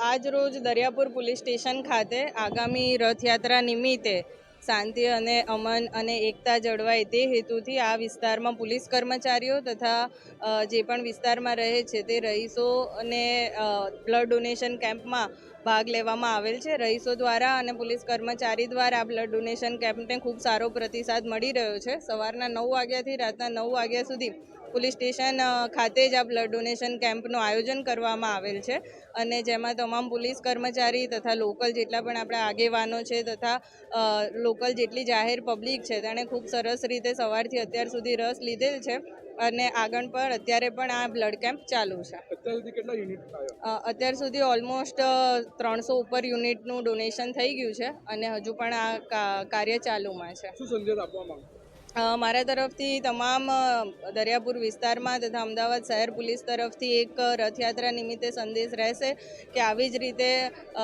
આજ રોજ Dariyapur police station ખાતે આગામી રથયાત્રા નિમિત્તે શાંતિ અને અમન અને એકતા જળવાય તે હેતુથી આ વિસ્તારમાં પોલીસ કર્મચારીઓ તથા જે પણ વિસ્તારમાં રહે છે તે રહીશો અને બ્લડ ડોનેશન કેમ્પમાં ભાગ લેવામાં આવેલ છે. રહીશો દ્વારા અને પોલીસ કર્મચારી દ્વારા આ બ્લડ ડોનેશન કેમ્પને ખૂબ સારો પ્રતિસાદ મળી રહ્યો છે. સવારના નવ વાગ્યાથી રાતના નવ વાગ્યા સુધી પોલીસ સ્ટેશન ખાતે જ આ બ્લડ ડોનેશન કેમ્પનું આયોજન કરવામાં આવેલ છે અને જેમાં તમામ પોલીસ કર્મચારી તથા લોકલ જેટલા પણ આપણા આગેવાનો છે તથા લોકલ જેટલી જાહેર પબ્લિક છે તેણે ખૂબ સરસ રીતે સવારથી અત્યાર સુધી રસ લીધેલ છે અને આગળ પણ અત્યારે પણ આ બ્લડ કેમ્પ ચાલુ છે. અત્યાર સુધી ઓલમોસ્ટ ત્રણસો ઉપર યુનિટનું ડોનેશન થઈ ગયું છે અને હજુ પણ આ કા- કાર્ય ચાલુમાં છે. શું સંદેશ આપવા માંગો? મારા તરફથી તમામ દરિયાપુર વિસ્તારમાં તથા અમદાવાદ શહેર પોલીસ તરફથી એક રથયાત્રા નિમિત્તે સંદેશ રહેશે કે આવી જ રીતે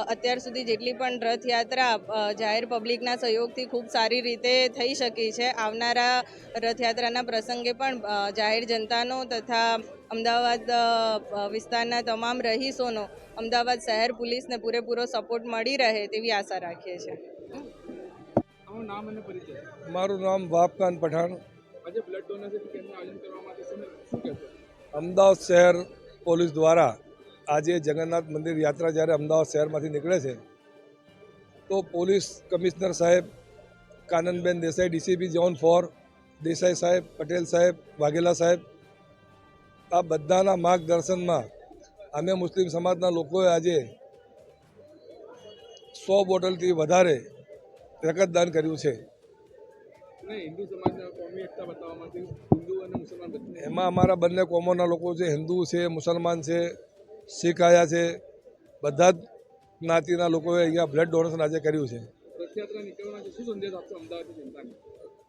અત્યાર સુધી જેટલી પણ રથયાત્રા જાહેર પબ્લિકના સહયોગથી ખૂબ સારી રીતે થઈ શકી છે. આવનારા રથયાત્રાના પ્રસંગે પણ જાહેર જનતાનો તથા અમદાવાદ વિસ્તારના તમામ રહીશોનો અમદાવાદ શહેર પોલીસને પૂરેપૂરો સપોર્ટ મળી રહે તેવી આશા રાખીએ છીએ. તમારું નામ અને પરિચય? મારું નામ વાપકાન પઠાણ. આજે બ્લડ ડોનેશન કેમ્પનું આયોજન છે શું શું કહેશો? અમદાવાદ શહેર પોલીસ દ્વારા આજે જગન્નાથ મંદિર યાત્રા જ્યારે અમદાવાદ શહેરમાંથી નીકળે છે તો પોલીસ કમિશનર સાહેબ Kananben Desai DCP zone four Desai સાહેબ પટેલ સાહેબ વાઘેલા સાહેબ આ બધાના માર્ગદર્શનમાં અમે મુસ્લિમ સમાજના લોકોએ આજે સો બોટલથી વધારે રક્તદાન કર્યું છે. અને હિન્દુ સમાજના કોમી એકતા બતાવવા માટે હિન્દુ અને મુસલમાન બંને એમાં અમારા બંને કોમોના લોકો છે હિન્દુ છે મુસલમાન છે શીખ આયા છે બધા જ જ્ઞાતિના લોકોએ અહીંયા બ્લડ ડોનેશન આજે કર્યું છે.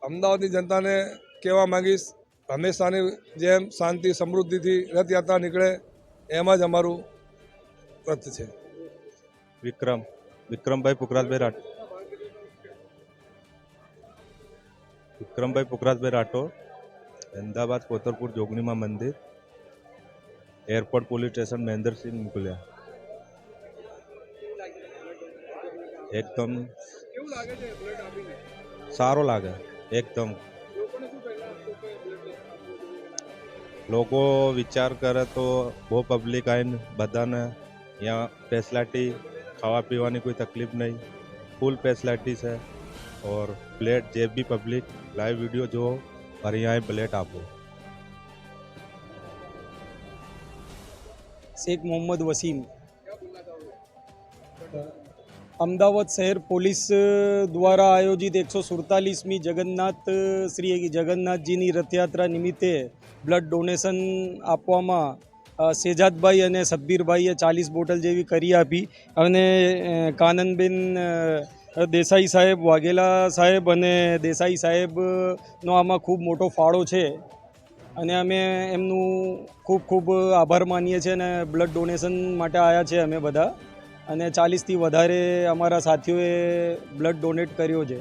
અમદાવાદની જનતાને? કહેવા માંગીશ હંમેશાની જેમ શાંતિ સમૃદ્ધિથી રથયાત્રા નીકળે એમ જ અમારું વ્રત છે. વિક્રમ વિક્રમભાઈ પુખરાજભાઈ રાઠ વિક્રમભાઈ પુખરાજભાઈ રાઠોડ, અમદાવાદ કોતરપુર જોગણીમાં મંદિર, એરપોર્ટ પોલીસ સ્ટેશન મહેન્દ્રસિંહ મોકલ્યા. એકદમ સારો લાગે, એકદમ. લોકો વિચાર કરે તો બહુ પબ્લિક આવીને બધાને અહીંયા ફેસિલિટી ખાવા પીવાની કોઈ તકલીફ નહીં. ફૂલ ફેસિલિટી છે. और प्लेट जे भी पब्लिक लाइव वीडियो जो और यहाँ प्लेट आपो શેખ મોહમ્મદ વસીમ અમદાવાદ શહેર પોલીસ દ્વારા આયોજિત એકસો સુડતાલીસમી જગન્નાથ શ્રી જગન્નાથજીની રથયાત્રા નિમિત્તે બ્લડ ડોનેશન આપવામાં અ, શેજાદભાઈ અને સબ્બીરભાઈએ ચાલીસ બોટલ જેવી કરી આપી અને અ, કાનનબેન અ, દેસાઈ સાહેબ, વાઘેલા સાહેબ અને દેસાઈ સાહેબનો આમાં ખૂબ મોટો ફાળો છે અને અમે એમનું ખૂબ ખૂબ આભાર માનીએ છીએ અને બ્લડ ડોનેશન માટે આવ્યા છે અમે બધા અને ચાલીસથી વધારે અમારા સાથીઓએ બ્લડ ડોનેટ કર્યો છે.